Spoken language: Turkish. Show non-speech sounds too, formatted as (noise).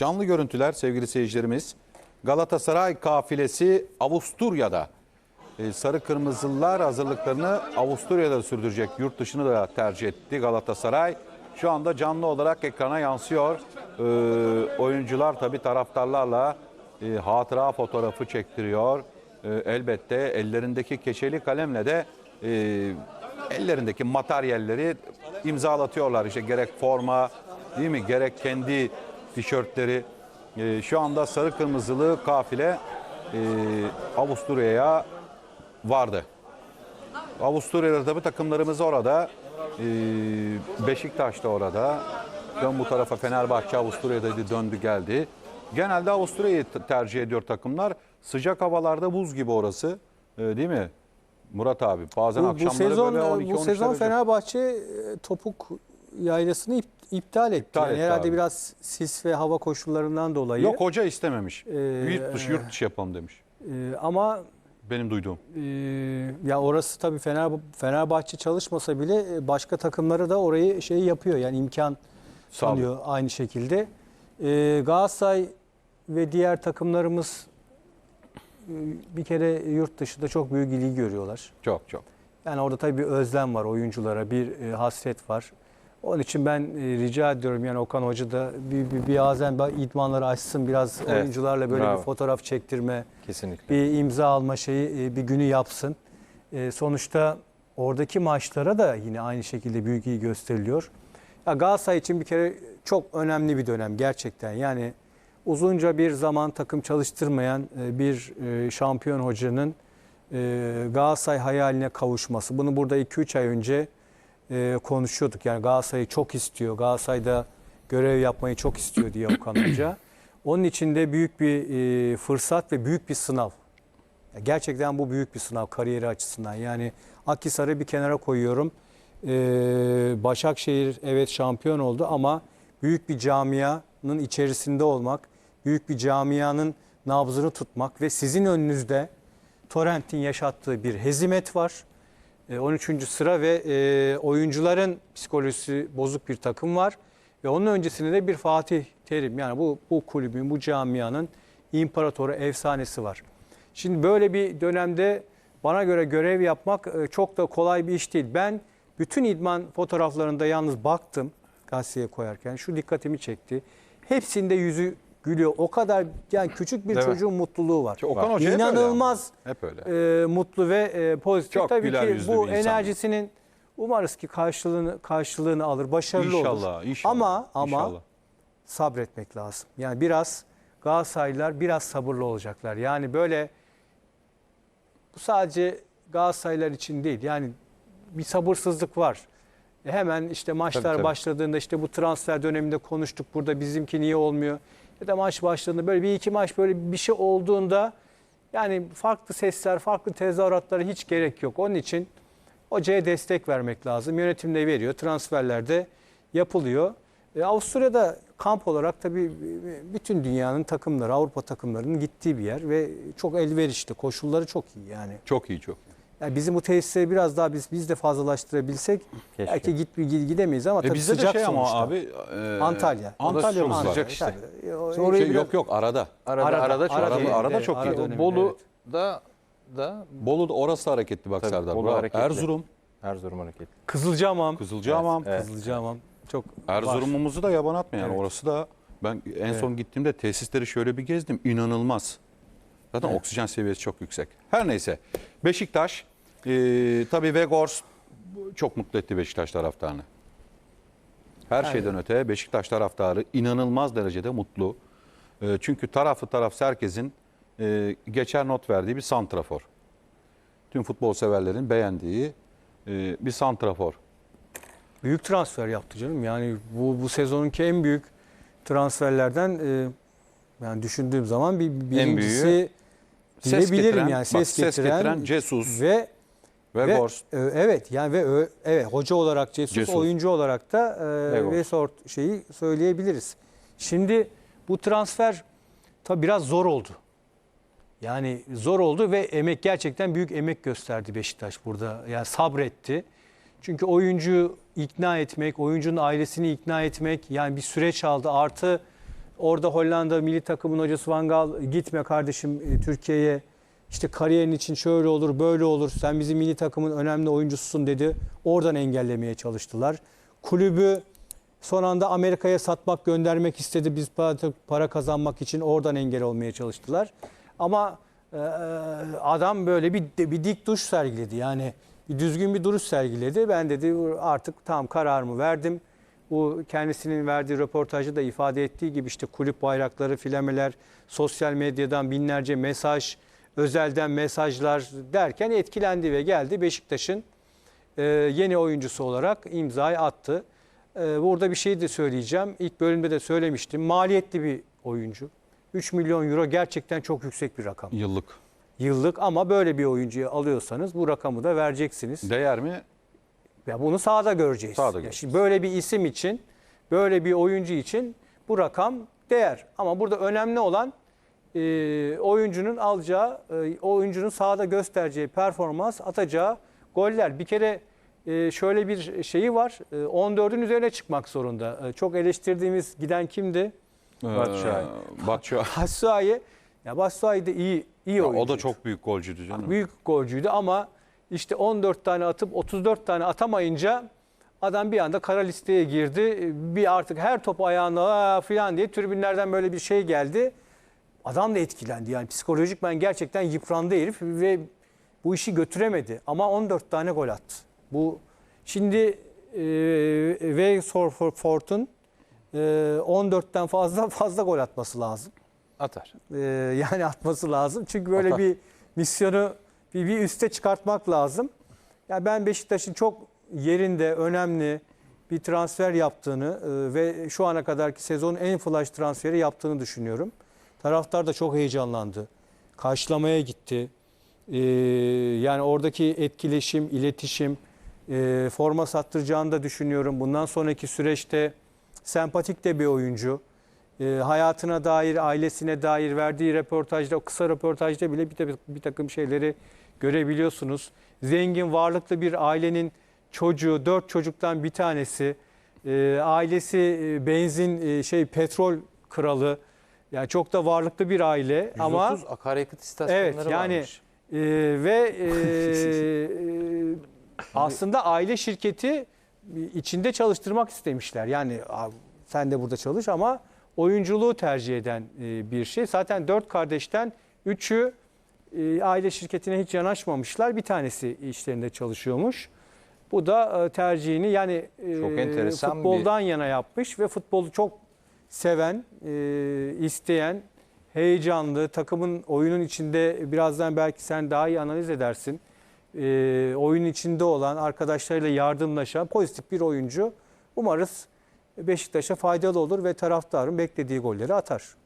Canlı görüntüler sevgili seyircilerimiz. Galatasaray kafilesi Avusturya'da. Ee, Sarı Kırmızılılar hazırlıklarını Avusturya'da sürdürecek. Yurt dışını da tercih etti Galatasaray. Şu anda canlı olarak ekrana yansıyor. Ee, oyuncular tabii taraftarlarla e, hatıra fotoğrafı çektiriyor. Ee, elbette ellerindeki keçeli kalemle de e, ellerindeki materyalleri imzalatıyorlar. İşte gerek forma değil mi gerek kendi tişörtleri. Ee, şu anda sarı kırmızılı kafile e, Avusturya'ya vardı. Avusturya'da tabii takımlarımız orada. Ee, Beşiktaş da orada. Dön bu tarafa Fenerbahçe Avusturya'daydı döndü geldi. Genelde Avusturya'yı tercih ediyor takımlar. Sıcak havalarda buz gibi orası. Ee, değil mi? Murat abi bazen Bu, bu akşamları sezon böyle 12 bu 13 sezon derece. Fenerbahçe e, topuk yaylasını iptal etti. İptal Yani etti herhalde abi. biraz sis ve hava koşullarından dolayı. Yok hoca istememiş. Ee, yurt dışı yurt dışı yapalım demiş. E, ama Benim duyduğum. e, ya orası tabii Fener, Fenerbahçe çalışmasa bile e, başka takımlara da orayı şey yapıyor. Yani imkan tanıyor aynı şekilde. E, Galatasaray ve diğer takımlarımız e, bir kere yurt dışında çok büyük ilgi görüyorlar. Çok çok. Yani orada tabii bir özlem var oyunculara, bir e, hasret var. Onun için ben e, rica ediyorum yani Okan Hoca da bir, bir, bir bazen idmanları açsın biraz Evet, oyuncularla böyle bravo. bir fotoğraf çektirme, Kesinlikle. bir imza alma şeyi e, bir günü yapsın. E, sonuçta oradaki maçlara da yine aynı şekilde büyük ilgi gösteriliyor. Ya Galatasaray için bir kere çok önemli bir dönem gerçekten. Yani uzunca bir zaman takım çalıştırmayan bir şampiyon hocanın Galatasaray hayaline kavuşması. Bunu burada 2-3 ay önce e, konuşuyorduk. Yani Galatasaray'ı çok istiyor. Galatasaray'da görev yapmayı çok istiyor diye Okan (clears throat) Hoca. Onun için de büyük bir e, fırsat ve büyük bir sınav. Gerçekten bu büyük bir sınav kariyeri açısından. Yani Akhisar'ı bir kenara koyuyorum. Ee, Başakşehir evet şampiyon oldu ama büyük bir camianın içerisinde olmak, büyük bir camianın nabzını tutmak ve sizin önünüzde Torrent'in yaşattığı bir hezimet var. Ee, 13. sıra ve e, oyuncuların psikolojisi bozuk bir takım var. Ve onun öncesinde de bir Fatih Terim yani bu, bu kulübün, bu camianın imparatoru, efsanesi var. Şimdi böyle bir dönemde bana göre görev yapmak e, çok da kolay bir iş değil. Ben bütün idman fotoğraflarında yalnız baktım gazeteye koyarken. Şu dikkatimi çekti. Hepsinde yüzü gülüyor. O kadar yani küçük bir Değil mi? çocuğun mutluluğu var. Okan Hoca hep öyle ama. İnanılmaz Hep öyle. e, mutlu ve e, pozitif. Çok Tabii güler ki yüzlü bu bir insan. enerjisinin umarız ki karşılığını karşılığını alır, başarılı olur. İnşallah, inşallah. Ama ama inşallah. sabretmek lazım. Yani biraz Galatasaraylılar biraz sabırlı olacaklar. Yani böyle bu sadece Galatasaraylılar için değil. Yani bir sabırsızlık var. E Hemen işte maçlar Tabii, tabii. başladığında işte bu transfer döneminde konuştuk burada bizimki niye olmuyor? Ya da maç başladığında böyle bir iki maç böyle bir şey olduğunda yani farklı sesler, farklı tezahüratlara hiç gerek yok. Onun için hocaya destek vermek lazım. Yönetim de veriyor. Transferlerde yapılıyor. E, Avusturya'da kamp olarak tabii bütün dünyanın takımları, Avrupa takımlarının gittiği bir yer ve çok elverişli. Koşulları çok iyi yani. Çok iyi çok. iyi. Yani bizim bu tesisleri biraz daha biz biz de fazlalaştırabilsek Keşke. belki git gidemeyiz ama E tabii bizde de sıcak şey ama sonuçta. abi e, Antalya. Antalya mı sıcak işte. Tabii. O- Sonra orayı Şey, biraz- yok yok arada. Arada, Arada, arada, çok arada, iyi. arada, arada evet, çok iyi. ara döneminde, Bolu'da da Bolu orası hareketli bak Tabii, Serdar. Bolu Bravo. hareketli. Erzurum, Erzurum hareketli. Kızılcahamam. Kızılcahamam. Evet. Kızılcahamam. Çok var. Erzurum'umuzu da yaban atma yani. Evet. Orası da ben en son gittiğimde tesisleri şöyle bir gezdim. İnanılmaz. Zaten Evet. oksijen seviyesi çok yüksek. Her neyse. Beşiktaş e, tabii Vegors çok mutlu etti Beşiktaş taraftarını. Her Evet. şeyden öte Beşiktaş taraftarı inanılmaz derecede mutlu. E, çünkü taraflı taraf herkesin e, geçer not verdiği bir santrafor. Tüm futbol severlerin beğendiği e, bir santrafor. Büyük transfer yaptı canım. Yani bu bu sezonunki en büyük transferlerden e, yani düşündüğüm zaman bir birincisi Ses diyebilirim getiren, yani bak, ses, ses getiren, getiren Jesus ve ve, ve Gors. e, evet yani ve evet hoca olarak Jesus, Jesus. oyuncu olarak da e, Vegors. Vesort şeyi söyleyebiliriz. Şimdi bu transfer tabi biraz zor oldu. Yani zor oldu ve emek gerçekten büyük emek gösterdi Beşiktaş burada. Yani sabretti. Çünkü oyuncuyu ikna etmek, oyuncunun ailesini ikna etmek yani bir süreç aldı. Artı Orada Hollanda milli takımın hocası Van Gaal gitme kardeşim e, Türkiye'ye. İşte kariyerin için şöyle olur, böyle olur. Sen bizim milli takımın önemli oyuncususun dedi. Oradan engellemeye çalıştılar. Kulübü son anda Amerika'ya satmak, göndermek istedi. Biz para, kazanmak için oradan engel olmaya çalıştılar. Ama e, adam böyle bir bir dik duş sergiledi. Yani bir düzgün bir duruş sergiledi. Ben dedi artık tam kararımı verdim. Bu kendisinin verdiği röportajda da ifade ettiği gibi işte kulüp bayrakları, filameler, sosyal medyadan binlerce mesaj, özelden mesajlar derken etkilendi ve geldi Beşiktaş'ın e, yeni oyuncusu olarak imzayı attı. E, burada bir şey de söyleyeceğim. İlk bölümde de söylemiştim. Maliyetli bir oyuncu. 3 milyon euro gerçekten çok yüksek bir rakam. Yıllık. Yıllık ama böyle bir oyuncuyu alıyorsanız bu rakamı da vereceksiniz. Değer mi? Ya bunu sahada göreceğiz. Sahada Ya göreceğiz. şimdi böyle bir isim için, böyle bir oyuncu için bu rakam değer. Ama burada önemli olan e, oyuncunun alacağı, e, oyuncunun sahada göstereceği performans, atacağı goller. Bir kere e, şöyle bir şeyi var. E, 14'ün üzerine çıkmak zorunda. E, çok eleştirdiğimiz giden kimdi? Batshuayi. Ee, Batshuayi. (laughs) Batshuayi. Ya Batshuayi de iyi iyi Ya oyuncu. o da çok büyük golcüydü canım. Büyük golcüydü ama işte 14 tane atıp 34 tane atamayınca adam bir anda kara listeye girdi. Bir artık her top ayağına falan diye tribünlerden böyle bir şey geldi. Adam da etkilendi yani psikolojik ben gerçekten yıprandı herif ve bu işi götüremedi ama 14 tane gol attı. Bu şimdi e, ve Fort'un e, 14'ten fazla fazla gol atması lazım. Atar. Ee, yani atması lazım. Çünkü böyle Atar. bir misyonu bir, bir üste çıkartmak lazım. Yani ben Beşiktaş'ın çok yerinde önemli bir transfer yaptığını e, ve şu ana kadarki sezonun en flash transferi yaptığını düşünüyorum. Taraftar da çok heyecanlandı. Karşılamaya gitti. Ee, yani oradaki etkileşim, iletişim, e, forma sattıracağını da düşünüyorum. Bundan sonraki süreçte sempatik de bir oyuncu. E, hayatına dair, ailesine dair verdiği röportajda, o kısa röportajda bile bir, bir takım şeyleri görebiliyorsunuz. Zengin, varlıklı bir ailenin çocuğu, dört çocuktan bir tanesi. E, ailesi benzin, e, şey petrol kralı. Yani çok da varlıklı bir aile 130 ama akaryakıt istasyonları Evet, yani- varmış. e, ve e, (laughs) e, aslında aile şirketi içinde çalıştırmak istemişler. Yani "Abi, sen de burada çalış ama oyunculuğu tercih eden e, bir şey. Zaten dört kardeşten üçü e, aile şirketine hiç yanaşmamışlar. Bir tanesi işlerinde çalışıyormuş. Bu da e, tercihini yani e, Çok enteresan bir- futboldan yana yapmış ve futbolu çok seven, e, isteyen, heyecanlı, takımın oyunun içinde birazdan belki sen daha iyi analiz edersin. E, oyun içinde olan, arkadaşlarıyla yardımlaşan pozitif bir oyuncu. Umarız Beşiktaş'a faydalı olur ve taraftarın beklediği golleri atar.